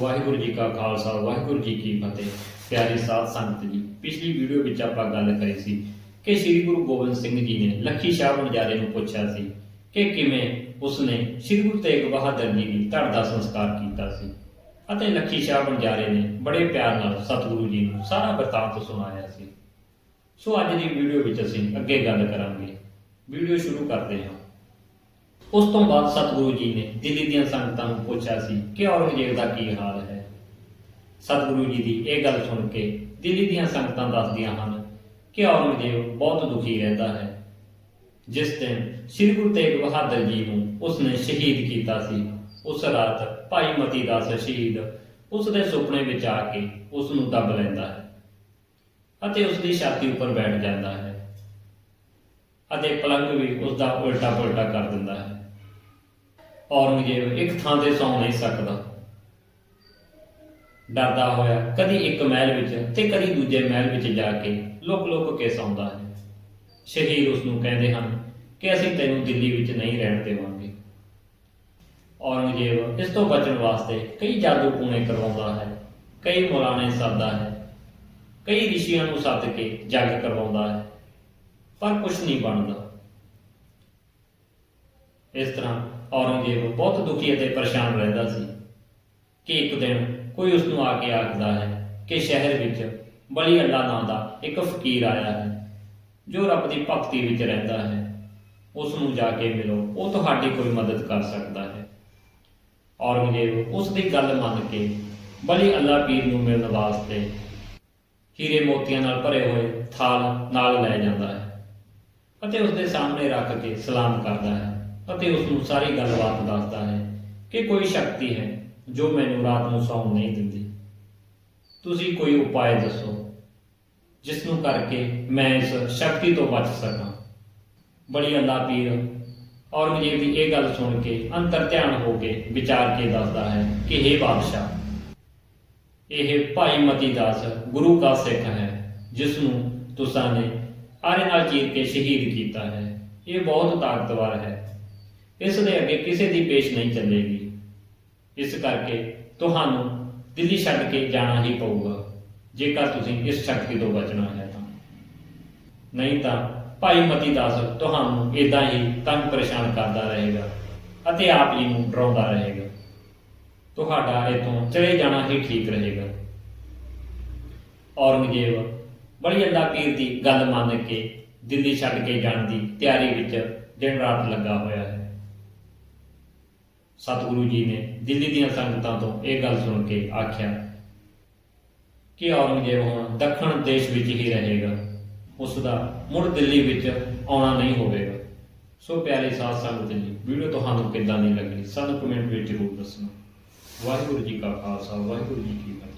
ਵਾਹਿਗੁਰੂ ਜੀ ਕਾ ਖਾਲਸਾ, ਵਾਹਿਗੁਰੂ ਜੀ ਕੀ ਫਤਿਹ। ਪਿਆਰੇ ਸਾਧ ਸੰਗਤ ਜੀ, ਪਿਛਲੀ ਵੀਡੀਓ ਵਿੱਚ ਆਪਾਂ ਗੱਲ ਕਰੀ ਸੀ ਕਿ ਸ੍ਰੀ ਗੁਰੂ ਗੋਬਿੰਦ ਸਿੰਘ ਜੀ ਨੇ ਲੱਖੀ ਸ਼ਾਹ ਬਣਜਾਰੇ ਨੂੰ ਪੁੱਛਿਆ ਸੀ ਕਿ ਕਿਵੇਂ ਉਸਨੇ ਸ੍ਰੀ ਗੁਰੂ ਤੇਗ ਬਹਾਦਰ ਜੀ ਦੀ ਧੜ ਦਾ ਸੰਸਕਾਰ ਕੀਤਾ ਸੀ। ਅਤੇ ਲੱਖੀ ਸ਼ਾਹ ਬਣਜਾਰੇ ਨੇ ਬੜੇ ਪਿਆਰ ਨਾਲ ਸਤਿਗੁਰੂ ਜੀ ਨੂੰ ਸਾਰਾ ਵਰਤਾਂਤ ਸੁਣਾਇਆ ਸੀ। ਸੋ ਅੱਜ ਦੀ ਵੀਡੀਓ ਵਿੱਚ ਅਸੀਂ ਅੱਗੇ ਗੱਲ ਕਰਾਂਗੇ। ਵੀਡੀਓ ਸ਼ੁਰੂ ਕਰਦੇ ਹਾਂ। ਉਸ ਤੋਂ ਬਾਅਦ ਸਤਿਗੁਰੂ ਜੀ ਨੇ ਦਿੱਲੀ ਦੀਆਂ ਸੰਗਤਾਂ ਨੂੰ ਪੁੱਛਿਆ ਸੀ ਕਿ ਔਰੰਗਜ਼ੇਬ ਦਾ ਕੀ ਹਾਲ ਹੈ। ਸਤਿਗੁਰੂ ਜੀ ਦੀ ਇਹ ਗੱਲ ਸੁਣ ਕੇ ਦਿੱਲੀ ਦੀਆਂ ਸੰਗਤਾਂ ਦੱਸਦੀਆਂ ਹਨ ਕਿ ਔਰੰਗਜ਼ੇਬ ਬਹੁਤ ਦੁਖੀ ਰਹਿੰਦਾ ਹੈ। ਜਿਸ ਦਿਨ ਸ੍ਰੀ ਗੁਰੂ ਤੇਗ ਬਹਾਦਰ ਜੀ ਨੂੰ ਉਸਨੇ ਸ਼ਹੀਦ ਕੀਤਾ ਸੀ, ਉਸ ਰਾਤ ਭਾਈ ਮਤੀ ਦਾਸ ਸ਼ਹੀਦ ਉਸ ਦੇ ਸੁਪਨੇ ਵਿੱਚ ਆ ਕੇ ਉਸ ਨੂੰ ਦੱਬ ਲੈਂਦਾ ਹੈ ਅਤੇ ਉਸ ਦੀ ਛਾਤੀ ਉੱਪਰ ਬੈਠ ਜਾਂਦਾ ਹੈ ਅਤੇ ਪਲੰਗ ਵੀ ਉਸ ਦਾ ਉਲਟਾ ਪੁਲਟਾ ਕਰ ਦਿੰਦਾ ਹੈ। ਔਰੰਗਜ਼ੇਬ ਇੱਕ ਥਾਂ ਤੇ ਸੌਂ ਨਹੀਂ ਸਕਦਾ। ਡਰਦਾ ਹੋਇਆ ਕਦੀ ਇੱਕ ਮਹਿਲ ਵਿੱਚ ਤੇ ਕਦੀ ਦੂਜੇ ਮਹਿਲ ਵਿੱਚ ਜਾ ਕੇ ਲੁਕ ਲੁਕ ਕੇ ਸੌਂਦਾ ਹੈ। ਸ਼ਹੀਦ ਉਸ ਨੂੰ ਕਹਿੰਦੇ ਹਨ ਕਿ ਅਸੀਂ ਤੈਨੂੰ ਦਿੱਲੀ ਵਿੱਚ ਨਹੀਂ ਰਹਿਣ ਦੇਵਾਂਗੇ। ਔਰੰਗਜ਼ੇਬ ਇਸ ਤੋਂ ਬਚਣ ਵਾਸਤੇ ਕਈ ਜਾਦੂ ਟੂਣੇ ਕਰਵਾਉਂਦਾ ਹੈ, ਕਈ ਮੁਲਾਣੇ ਸੱਦਦਾ ਹੈ, ਕਈ ਰਿਸ਼ੀਆਂ ਨੂੰ ਸੱਦ ਕੇ ਜੱਗ ਕਰਵਾਉਂਦਾ ਹੈ, ਪਰ ਕੁਝ ਨਹੀਂ ਬਣਦਾ। ਇਸ ਤਰ੍ਹਾਂ ਔਰੰਗਜ਼ੇਬ ਬਹੁਤ ਦੁਖੀ ਅਤੇ ਪਰੇਸ਼ਾਨ ਰਹਿੰਦਾ ਸੀ ਕਿ ਇੱਕ ਦਿਨ ਕੋਈ ਉਸ ਨੂੰ ਆ ਕੇ ਆਖਦਾ ਹੈ ਕਿ ਸ਼ਹਿਰ ਵਿੱਚ ਬਲੀ ਅੱਲਾ ਨਾਂ ਦਾ ਇੱਕ ਫਕੀਰ ਆਇਆ ਹੈ, ਜੋ ਰੱਬ ਦੀ ਭਗਤੀ ਵਿੱਚ ਰਹਿੰਦਾ ਹੈ। ਉਸ ਨੂੰ ਜਾ ਕੇ ਮਿਲੋ, ਉਹ ਤੁਹਾਡੀ ਕੋਈ ਮਦਦ ਕਰ ਸਕਦਾ ਹੈ। ਔਰੰਗਜ਼ੇਬ ਉਸ ਦੀ ਗੱਲ ਮੰਨ ਕੇ ਬਲੀ ਅੱਲਾ ਪੀਰ ਨੂੰ ਮਿਲਣ ਵਾਸਤੇ ਹੀਰੇ ਮੋਤੀਆਂ ਨਾਲ ਭਰੇ ਹੋਏ ਥਾਲ ਨਾਲ ਲੈ ਜਾਂਦਾ ਹੈ ਅਤੇ ਉਸ ਦੇ ਸਾਹਮਣੇ ਰੱਖ ਕੇ ਸਲਾਮ ਕਰਦਾ ਹੈ। ਅਤੇ ਉਸ ਨੂੰ ਸਾਰੀ ਗੱਲਬਾਤ ਦੱਸਦਾ ਹੈ ਕਿ ਕੋਈ ਸ਼ਕਤੀ ਹੈ ਜੋ ਮੈਨੂੰ ਰਾਤ ਨੂੰ ਸੌਣ ਨਹੀਂ ਦਿੰਦੀ। ਤੁਸੀਂ ਕੋਈ ਉਪਾਅ ਦੱਸੋ ਜਿਸ ਨੂੰ ਕਰਕੇ ਮੈਂ ਇਸ ਸ਼ਕਤੀ ਤੋਂ ਬਚ ਸਕਾਂ। ਬੜੀ ਅੱਲਾ ਪੀਰ ਔਰੰਗਜ਼ੇਬ ਦੀ ਇਹ ਗੱਲ ਸੁਣ ਕੇ ਅੰਤਰ ਧਿਆਨ ਹੋ ਕੇ ਵਿਚਾਰ ਕੇ ਦੱਸਦਾ ਹੈ ਕਿ हे ਬਾਦਸ਼ਾਹ, ਇਹ ਭਾਈ ਮਤੀ ਦਾਸ ਗੁਰੂ ਦਾ ਸਿੱਖ ਹੈ ਜਿਸ ਨੂੰ ਤੁਸਾਂ ਨੇ ਆਰੇ ਨਾਲ ਚੀਰ ਕੇ ਸ਼ਹੀਦ ਕੀਤਾ ਹੈ। ਇਹ ਬਹੁਤ ਤਾਕਤਵਰ ਹੈ। ਇਸ ਦੇ ਅੱਗੇ ਕਿਸੇ ਦੀ ਪੇਸ਼ ਨਹੀਂ ਚੱਲੇਗੀ। ਇਸ ਕਰਕੇ ਤੁਹਾਨੂੰ ਦਿੱਲੀ ਛੱਡ ਕੇ ਜਾਣਾ ਹੀ ਪਊਗਾ, ਜੇਕਰ ਤੁਸੀਂ ਇਸ ਸ਼ਕਤੀ ਤੋਂ ਬਚਣਾ ਹੈ ਤਾਂ। ਨਹੀਂ ਤਾਂ ਭਾਈ ਮਤੀ ਦਾਸ ਤੁਹਾਨੂੰ ਇਦਾਂ ਹੀ ਤੰਗ ਪਰੇਸ਼ਾਨ ਕਰਦਾ ਰਹੇਗਾ ਅਤੇ ਆਪ ਜੀ ਨੂੰ ਡਰਾਉਂਦਾ ਰਹੇਗਾ। ਤੁਹਾਡਾ ਇਥੋਂ ਚਲੇ ਜਾਣਾ ਹੀ ਠੀਕ ਰਹੇਗਾ। ਔਰੰਗਜ਼ੇਬ ਬੜੀ ਅੱਲਾ ਪੀਰ ਦੀ ਗੱਲ ਮੰਨ ਕੇ ਦਿੱਲੀ ਛੱਡ ਕੇ ਜਾਣ ਦੀ ਤਿਆਰੀ ਵਿੱਚ ਦਿਨ ਰਾਤ ਲੱਗਾ ਹੋਇਆ ਹੈ। ਸਤਿਗੁਰੂ ਜੀ ਨੇ ਦਿੱਲੀ ਦੀਆਂ ਸੰਗਤਾਂ ਤੋਂ ਇਹ ਗੱਲ ਸੁਣ ਕੇ ਆਖਿਆ ਕਿ ਔਰੰਗਜ਼ੇਬ ਹੁਣ, ਦੱਖਣ ਦੇਸ਼ ਵਿੱਚ ਹੀ ਰਹੇਗਾ। ਉਸ ਦਾ ਮੁੜ ਦਿੱਲੀ ਵਿੱਚ ਆਉਣਾ ਨਹੀਂ ਹੋਵੇਗਾ। ਸੋ ਪਿਆਰੇ ਸਾਧ ਸੰਗਤ ਜੀ, ਵੀਡੀਓ ਤੁਹਾਨੂੰ ਕਿੱਦਾਂ ਦੀ ਲੱਗੀ? ਸਾਨੂੰ ਕਮੈਂਟ ਵਿੱਚ ਜ਼ਰੂਰ ਦੱਸਣਾ। ਵਾਹਿਗੁਰੂ ਜੀ ਕਾ ਖਾਲਸਾ, ਵਾਹਿਗੁਰੂ ਜੀ ਕੀ ਫਤਿਹ।